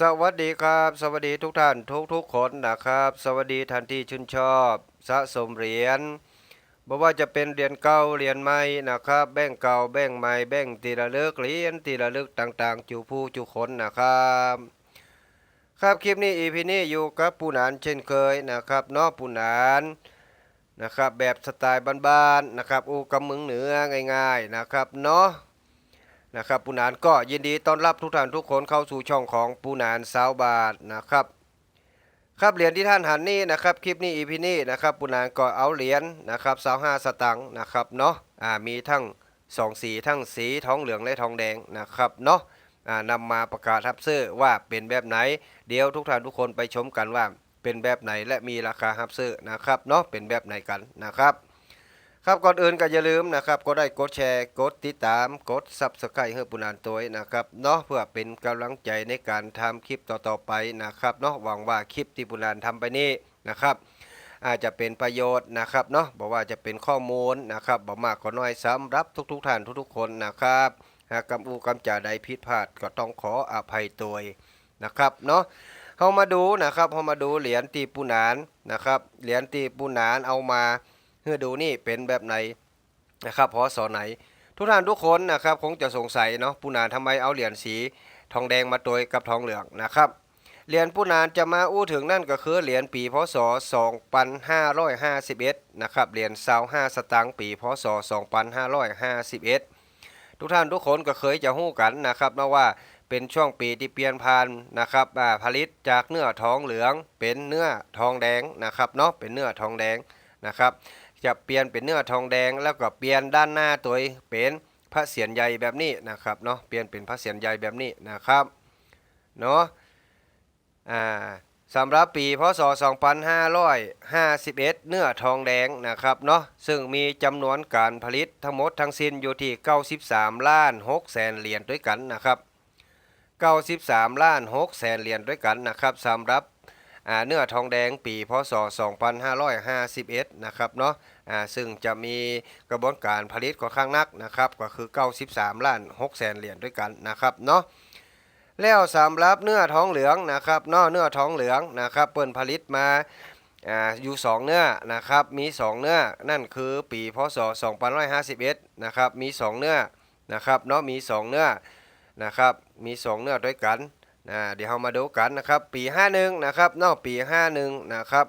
สวัสดีครับ สวัสดีทุกท่านทุกทุกๆคนนะครับ สวัสดีท่านที่ชื่นชอบสะสมเหรียญบ่ว่าจะเป็นเหรียญเก่าเหรียญใหม่นะครับ แบ่งเก่าแบ่งใหม่แบ่งตีละเลิกเหรียญตีละลึกต่างๆ จูผู้จูคนนะครับครับคลิปนี้อีพีนี้อยู่กับปูนานเช่นเคยนะครับนาะปูนานนะครับแบบสไตล์บ้านๆนะครับอูกำมึงเหนือง่าย ๆนะครับเนาะ นะครับปูนานก็ยินดีต้อนรับทุกท่านทุกคนเข้าสู่ช่องของปูนานสาวบาทนะครับ ครับเหรียญที่ท่านหันนี่นะครับคลิปนี้อีพีนี้นะครับปูนานก็เอาเหรียญนะครับสาวห้าสตังค์นะครับเนาะอ่ามีทั้งสองสีทั้งสีทองเหลืองและทองแดงนะครับเนาะอ่านำมาประกาศทับซื้อว่าเป็นแบบไหน เดี๋ยวทุกท่านทุกคนไปชมกันว่าเป็นแบบไหนและมีราคาทับซื้อนะครับเนาะเป็นแบบไหนกันนะครับ ครับก่อนอื่นก็อย่าลืมนะครับก็ได้กดแชร์กดติดตามกดซับสไครต์ให้ปุนานตัวนะครับเนาะเพื่อเป็นกำลังใจในการทำคลิปต่อๆไปนะครับเนาะหวังว่าคลิปที่ปุนานทำไปนี้นะครับอาจจะเป็นประโยชน์นะครับเนาะบอกว่าจะเป็นข้อมูลนะครับบอกมากก็น้อยสำหรับทุกๆท่านทุกๆคนนะครับหากกำอูกำจ่าใดผิดพลาดก็ต้องขออภัยตัวนะครับเนาะเฮามาดูนะครับเฮามาดูเหรียญตีปูนานนะครับเหรียญตีปูนานเอามา เพื่อดูนี่เป็นแบบไหนนะครับพอสอไหน ทุกท่านทุกคนนะครับคงจะสงสัยเนาะปูนานทำไมเอาเหรียญสีทองแดงมาตัวยกับทองเหลืองนะครับเหรียญปูนานจะมาอู้ถึงนั่นก็คือเหรียญปีพศ 2551 นะครับเหรียญซาว5สตางค์ปีพศ 2551 ทุกท่านทุกคนก็เคยจะหู้กันนะครับนะว่าเป็นช่วงปีที่เปลี่ยนผ่านนะครับผลิตจากเนื้อทองเหลืองเป็นเนื้อทองแดงนะครับเนาะเป็นเนื้อทองแดงนะครับ จะเปลี่ยนเป็นเนื้อทองแดง แล้วก็เปลี่ยนด้านหน้าตัวเป็นพระเศียรใหญ่แบบนี้นะครับเนาะเปลี่ยนเป็นพระเศียรใหญ่แบบนี้นะครับเนาะอ่าสำหรับปีพศ 2551 เนื้อทองแดงนะครับเนาะซึ่งมีจำนวนการผลิตทั้งหมดทั้งสิ้นอยู่ที่ 93 ล้าน6แสนเหรียญด้วยกันนะครับ93 ล้าน6แสนเหรียญด้วยกันนะครับสำหรับเนื้อทองแดงปีพศ 2551 นะครับเนาะ ซึ่งจะมีกระบวนการผลิตค่อนข้างนักนะครับก็คือ 93 ล้าน6แสนเหรียญด้วยกันนะครับเนาะแล้วสำหรับเนื้อท้องเหลืองนะครับเนาะเนื้อท้องเหลืองนะครับเปิ้นผลิตมาอ่าอยู่ 2 เนื้อนะครับมี 2 เนื้อนั่นคือปีพศ2551นะครับมี 2 เนื้อนะครับเนาะมี 2 เนื้อนะครับมี 2 เนื้อด้วยกันนะเดี๋ยวเรามาดูกันนะครับปี 51นะครับนอกปี 51นะครับ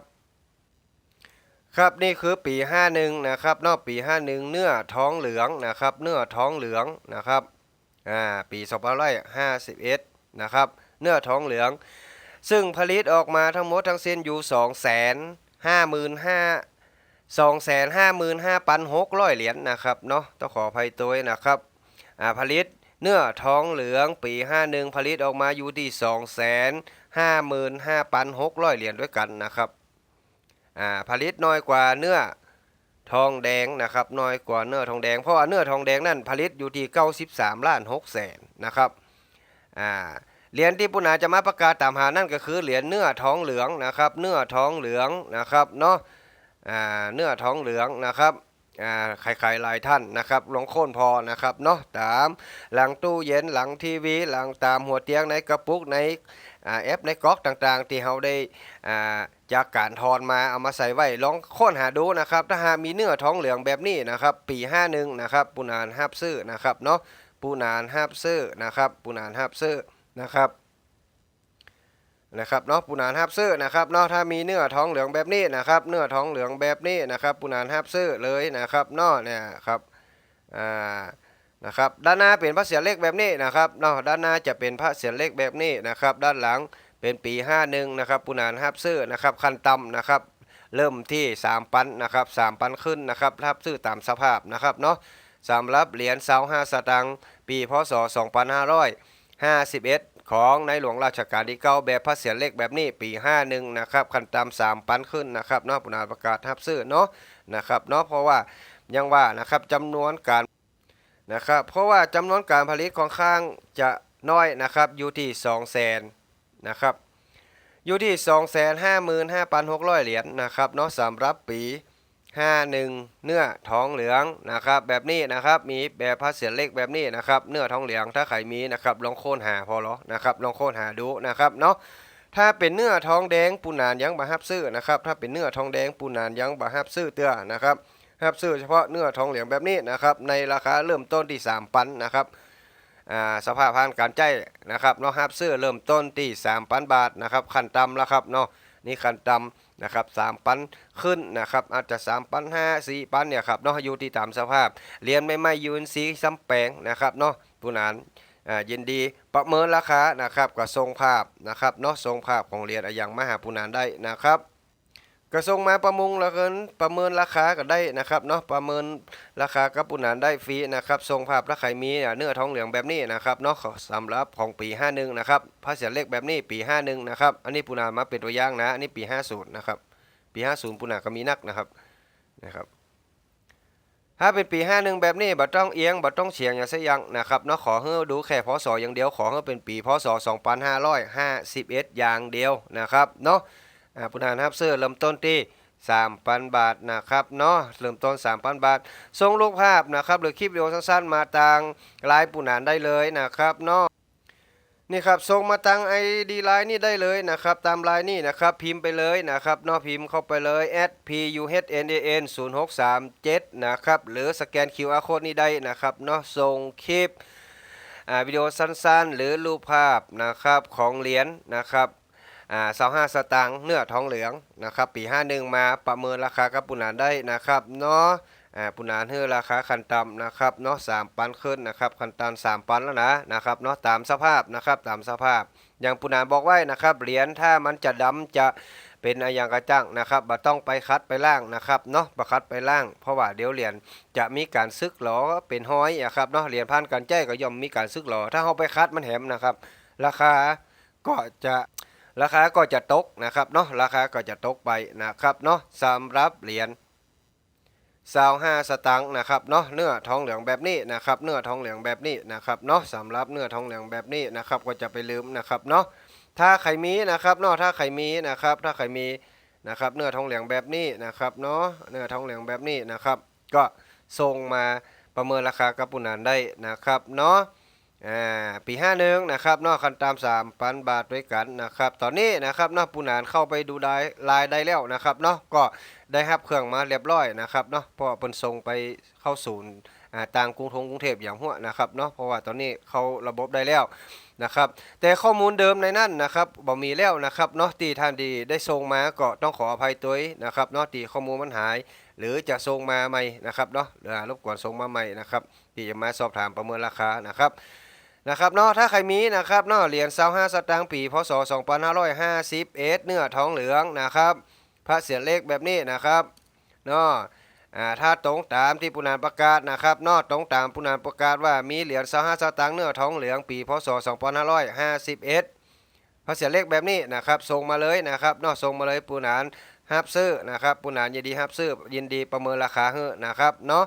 ครับนี่คือปี 51 นะครับนอกปี 51 เนื้อท้องเหลืองนะครับ เนื้อท้องเหลืองนะครับอ่าปี2551 นะครับ เนื้อท้องเหลือง ซึ่งผลิตออกมาทั้งหมดทั้งสิ้นอยู่ 2 5 5 0 255,600 เหรียญนะครับเนาะต้องขออภัยตัวนะครับอ่าผลิตเนื้อท้องเหลืองปี 51 ผลิตออกมาอยู่ที่ 255,600 เหรียญด้วยกันนะครับ อ่าผลิตน้อยกว่าเนื้อทองแดงนะครับน้อยกว่าเนื้อทองแดง เพราะว่าเนื้อทองแดงนั่นผลิตอยู่ที่93ล้าน6แสนนะครับอ่าเหรียญที่ปุณาจะมาประกาศตามหานั่นก็คือเหรียญเนื้อทองเหลืองนะครับ เนื้อทองเหลืองนะครับเนาะอ่าเนื้อทองเหลืองนะครับ ใครๆหลายท่านนะครับลงโค่นพอนะครับเนาะตามหลังตู้เย็นหลังทีวี หลังตามหัวเตียงในกระปุกในแอปในก๊อกต่างๆ ที่เราได้จากการทอนมาเอามาใส่ไว้ลองค้นหาดูนะครับ ถ้าหากมีเนื้อท้องเหลืองแบบนี้นะครับ ปี 51 นะครับ ปูนานฮับซื้อนะครับเนาะปูนานฮับซื้อนะครับปูนานฮับซื้อนะครับ นะครับเนาะปูนานฮับซื้อนะครับเนาะถ้ามีเนื้อท้องเหลืองแบบนี้นะครับ เนื้อท้องเหลืองแบบนี้นะครับปูนานฮับซื้อเลยนะครับเนาะเนี่ยครับอ่านะครับด้านหน้าเป็นพระเศียรเล็กแบบนี้นะครับเนาะด้านหน้าจะเป็นพระเศียรเล็กแบบนี้นะครับ ด้านหลังเป็นปี 51นะครับปุนานฮับซื้อนะครับขั้นต่ำนะครับ เริ่มที่ 3 ปันนะครับ3ปันขึ้นนะครับทับซื้อตามสภาพนะครับเนาะสำหรับเหรียญเสาห้าสตางค์ปีพศ2551 ของในหลวงราชการที่เก้าแบบพระเศียรเล็กแบบนี้ปี 51 นะครับขั้นต่ำ3ปันขึ้นนะครับเนาะปุนาประกาศทับซื้อเนาะนะครับเนาะเพราะว่ายังว่านะครับจำนวนการนะครับเพราะว่าจำนวนการผลิตของข้างจะน้อยนะครับอยู่ที่2แสนนะครับอยู่ที่ 2 5 5 5 6 0 0 เหรียญนะครับเนาะสำหรับปี ห้าหนึ่งเนื้อทองเหลืองนะครับ แบบนี้นะครับมีแบบพาเสียเล็กแบบนี้นะครับ เนื้อทองเหลืองถ้าใครมีนะครับลองโค่นหาพอหรอนะครับลองโค่นหาดูนะครับเนาะถ้าเป็นเนื้อทองแดงปูนานยังบะฮับซื้อนะครับถ้าเป็นเนื้อทองแดงปูนานยังบะฮับซื้อเตื้อนะครับฮับซื้อเฉพาะเนื้อทองเหลืองแบบนี้นะครับในราคาเริ่มต้นที่ 3 ปันนะครับอ่าสภาพผ่านการใจนะครับเนาะฮับซื้อเริ่มต้นที่3ปันบาทนะครับขั้นต่ำแล้วครับเนาะนี่ขั้นต่ำ นะครับสามปันขึ้นนะครับอาจจะสามปันห้าสี่ปันเนี่ยครับเนาะอยู่ที่ตามสภาพเรียนไม่ไม่ยืนสีซ้ำแปลงนะครับเนาะผู้นานอ่ายินดีประเมินราคานะครับกับทรงภาพนะครับเนาะทรงภาพของเรียนอย่างมหาผู้นานได้นะครับ ก็ส่งมาประมงแล้วกันประเมินราคาก็ได้นะครับเนาะประเมินราคากับผู้นานได้ฟรีนะครับทรงภาพและใครมีเนื้อทองเหลืองแบบนี้นะครับเนาะสำหรับของปี 51 นะครับภาษียเล็กแบบนี้ปี 51 นะครับ อันนี้ผู้นานมาเป็นตัวอย่างนะ อันนี้ปี 50 นะครับ ปี 50 ปุนาก็มีนักนะครับนะครับ ถ้าเป็นปี 51 แบบนี้บ่ต้องเอียงบ่ต้องเฉียงอย่างเสักอย่างนะครับเนาะขอให้ดูแค่พศอย่างเดียวขอให้เป็นปีพศ2551อย่างเดียวนะครับเนาะ อ่าปุนานครับเสื้อเริ่มต้นที่3,000 บาทนะครับเนาะเริ่มต้น 3,000 บาทส่งรูปภาพนะครับหรือคลิปวิดีโอสั้นๆ มาทางไลน์ปุนานได้เลยนะครับเนาะนี่ครับส่งมาตังไอดีไลน์นี่ได้เลยนะครับตามไลน์นี่นะครับพิมพ์ไปเลยนะครับเนอกพิมพ์เข้าไปเลย at p u h n a n 0637นะครับหรือสแกน QR code นี่ได้นะครับเนาะส่งคลิปอ่าวิดีโอสั้นๆ หรือรูปภาพนะครับของเหรียญนะครับ อ่า25สตางค์เนื้อทองเหลืองนะครับปี51มาประเมินราคากับปุนานได้นะครับเนาะอ่าปุนานเฮือราคาคันต่ำนะครับเนาะสามปันขึ้นนะครับคันตันสามปันแล้วนะนะครับเนาะตามสภาพนะครับตามสภาพ อย่างปุนานบอกไว้นะครับเหรียญถ้ามันจะดำจะเป็นอย่างกระจ่างนะครับบ่ต้องไปคัดไปล่างนะครับเนาะบ่คัดไปล่าง เพราะว่าเดี๋ยวเหรียญจะมีการซึกหลอเป็นห้อยอะครับเนาะเหรียญพันการแจ้ก็ย่อมมีการซึกหลอถ้าเอาไปคัดมันแหมนะครับ ราคาก็จะ ราคาก็จะตกนะครับเนาะราคาก็จะตกไปนะครับเนาะสำหรับเหรียญซาวห้าสตังค์นะครับเนาะเนื้อทองเหลืองแบบนี้นะครับเนื้อทองเหลืองแบบนี้นะครับเนาะสำหรับเนื้อทองเหลืองแบบนี้นะครับก็จะไปลืมนะครับเนาะถ้าใครมีนะครับเนาะถ้าใครมีนะครับถ้าใครมีนะครับเนื้อทองเหลืองแบบนี้นะครับเนาะเนื้อทองเหลืองแบบนี้นะครับ ก็ส่งมาประเมินราคากับปุนันได้นะครับเนาะ อ่าปี51นะครับนาะคันตาม3,000บาทด้วยกันนะครับ ตอนนี้นะครับนาะปุนานเข้าไปดูได้ลายได้แล้วนะครับเนาะก็ได้รับเครื่องมาเรียบร้อยนะครับเนาะเพราะว่าเพิ่นส่งไปเข้าศูนย์ต่างกรุงทงกรุงเทพอย่างหัวนะครับเนาะเพราะว่าตอนนี้เขาระบบได้แล้วนะครับแต่ข้อมูลเดิมในนั้นนะครับบ่มีแล้วนะครับเนาะที่ท่านดีได้ส่งมาก็ต้องขออภัยตัวเองนะครับเนาะที่ข้อมูลมันหาย หรือจะส่งมาใหม่นะครับเนาะรบกวนส่งมาใหม่นะครับที่จะมาสอบถามประเมินราคานะครับ นะครับเนาะถ้าใครมีนะครับเนาะเหรียญ25สตางค์ปีพศ2551เนื้อทองเหลืองนะครับ พระเสียรเลขแบบนี้นะครับเนาะถ้าตรงตามที่ปุนานประกาศนะครับเนาะตรงตามปุนานประกาศว่ามีเหรียญ25สตางค์เนื้อทองเหลืองปีพศ2551พระเสียรเลขแบบนี้นะครับส่งมาเลยนะครับเนาะส่งมาเลยปุนานฮับซื้อนะครับปุนานยินดีฮับซื้อยินดีประเมินราคาให้นะครับเนาะ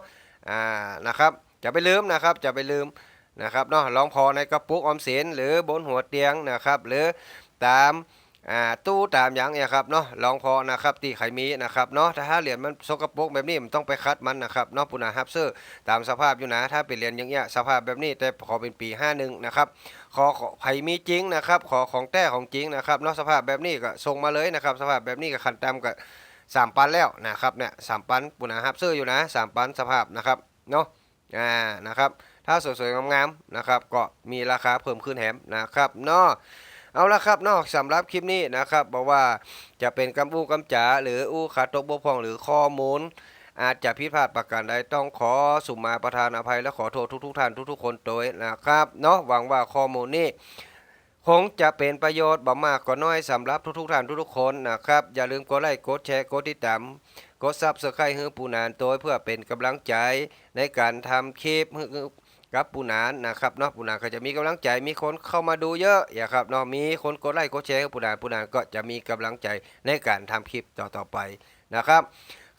อ่านะครับจะไปลืมนะครับจะไปลืม นะครับเนาะลองพอในกระปุกออมสินหรือบนหัวเตียงนะครับ หรือตามตู้ตามอย่างเนี่ยครับเนาะลองพอนะครับที่ไขมีนะครับเนาะถ้าเหรียญมันสกปรกแบบนี้มันต้องไปคัดมันนะครับเนาะปุณาฮับเซอร์ตามสภาพอยู่นะถ้าเป็นเหรียญอย่างเงี้ยสภาพแบบนี้แต่ขอเป็นปี 51 นะครับขอไผมีจริงนะครับขอของแต้ของจริงนะครับเนาะสภาพแบบนี้ก็ส่งมาเลยนะครับ สภาพแบบนี้ก็คันตามกับสามปันแล้วนะครับเนี่ยสามปันปุณาฮับเซอร์อยู่นะสามปันสภาพนะครับเนาะ อ่านะครับถ้าสวยๆงามๆนะครับก็มีราคาเพิ่มขึ้นแถมนะครับเนาะเอาละครับเนาะสำหรับคลิปนี้นะครับบอกว่าจะเป็นกำอู้กำจ๋าหรืออู้ขาดตกบกพร่องหรือข้อมูล อาจจะผิพาดประการใดต้องขอสุมาประทานอภัยและขอโทษทุกๆท่านทุกๆคนโดยนะครับเนาะหวังว่าข้อมูลนี้คงจะเป็นประโยชน์บ่มากก็น้อยสำหรับทุกๆท่านทุกๆคนนะครับ อย่าลืมกดไลค์กดแชร์กดติดตาม กดซับสไครต์ให้ปูนานโดยเพื่อเป็นกำลังใจในการทำคลิปกับปูนานนะครับเนาะปูนานก็จะมีกำลังใจมีคนเข้ามาดูเยอะอย่าครับเนาะมีคนกดไลค์กดแชร์ปูนานปูนานก็จะมีกำลังใจในการทำคลิปต่อๆไปนะครับ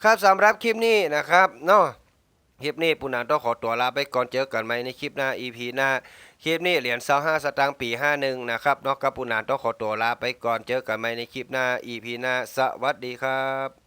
ครับสำหรับคลิปนี้นะครับเนาะคลิปนี้ปูนานต้องขอตัวลาไปก่อนเจอกันใหม่ในคลิปหน้า EP หน้าคลิปนี้เหรียญ25สตางค์ปี 51 นะครับนอกกับปูนานต้องขอตัวลาไปก่อนเจอกันใหม่ในคลิปหน้า EP หน้า สวัสดีครับ